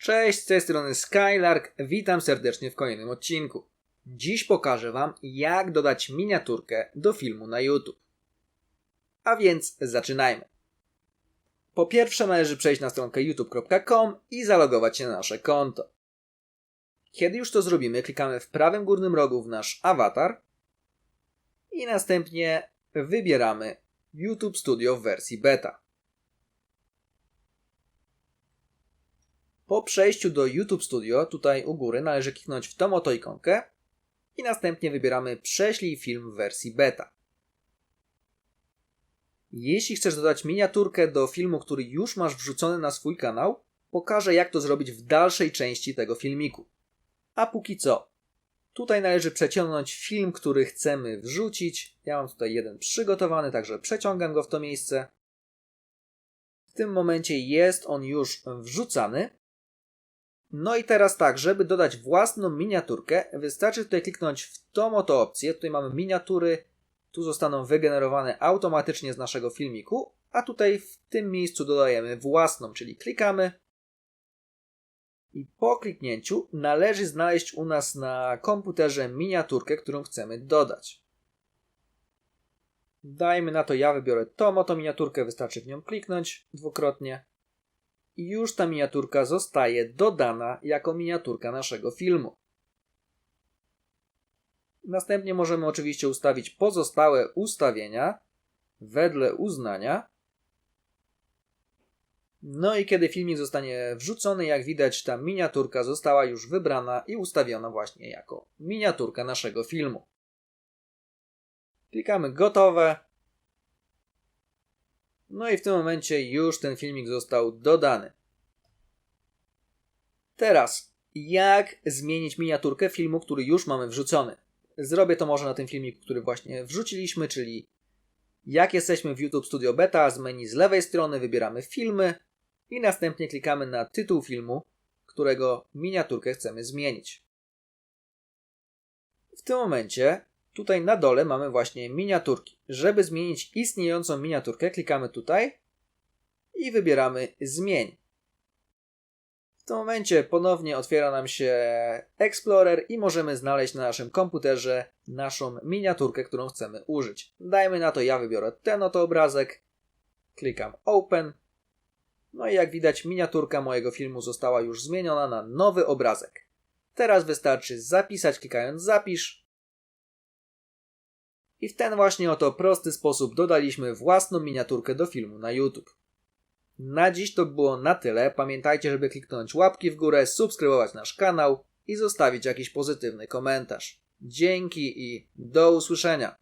Cześć, z tej strony Skylark, witam serdecznie w kolejnym odcinku. Dziś pokażę Wam, jak dodać miniaturkę do filmu na YouTube. A więc zaczynajmy. Po pierwsze należy przejść na stronkę youtube.com i zalogować się na nasze konto. Kiedy już to zrobimy, klikamy w prawym górnym rogu w nasz awatar i następnie wybieramy YouTube Studio w wersji beta. Po przejściu do YouTube Studio, tutaj u góry należy kliknąć w tą oto ikonkę i następnie wybieramy prześlij film w wersji beta. Jeśli chcesz dodać miniaturkę do filmu, który już masz wrzucony na swój kanał, pokażę jak to zrobić w dalszej części tego filmiku. A póki co, tutaj należy przeciągnąć film, który chcemy wrzucić. Ja mam tutaj jeden przygotowany, także przeciągam go w to miejsce. W tym momencie jest on już wrzucany. No i teraz tak, żeby dodać własną miniaturkę, wystarczy tutaj kliknąć w tą oto opcję. Tutaj mamy miniatury, tu zostaną wygenerowane automatycznie z naszego filmiku, a tutaj w tym miejscu dodajemy własną, czyli klikamy i po kliknięciu należy znaleźć u nas na komputerze miniaturkę, którą chcemy dodać. Dajmy na to, ja wybiorę tą oto miniaturkę, wystarczy w nią kliknąć dwukrotnie i już ta miniaturka zostaje dodana jako miniaturka naszego filmu. Następnie możemy oczywiście ustawić pozostałe ustawienia wedle uznania. No i kiedy filmik zostanie wrzucony, jak widać, ta miniaturka została już wybrana i ustawiona właśnie jako miniaturka naszego filmu. Klikamy gotowe. No i w tym momencie już ten filmik został dodany. Teraz, jak zmienić miniaturkę filmu, który już mamy wrzucony? Zrobię to może na tym filmiku, który właśnie wrzuciliśmy, czyli jak jesteśmy w YouTube Studio Beta, z menu z lewej strony wybieramy filmy i następnie klikamy na tytuł filmu, którego miniaturkę chcemy zmienić. W tym momencie tutaj na dole mamy właśnie miniaturki. Żeby zmienić istniejącą miniaturkę, klikamy tutaj i wybieramy zmień. W tym momencie ponownie otwiera nam się Explorer i możemy znaleźć na naszym komputerze naszą miniaturkę, którą chcemy użyć. Dajmy na to, ja wybiorę ten oto obrazek, klikam Open. No i jak widać, miniaturka mojego filmu została już zmieniona na nowy obrazek. Teraz wystarczy zapisać, klikając Zapisz. I w ten właśnie oto prosty sposób dodaliśmy własną miniaturkę do filmu na YouTube. Na dziś to było na tyle. Pamiętajcie, żeby kliknąć łapki w górę, subskrybować nasz kanał i zostawić jakiś pozytywny komentarz. Dzięki i do usłyszenia.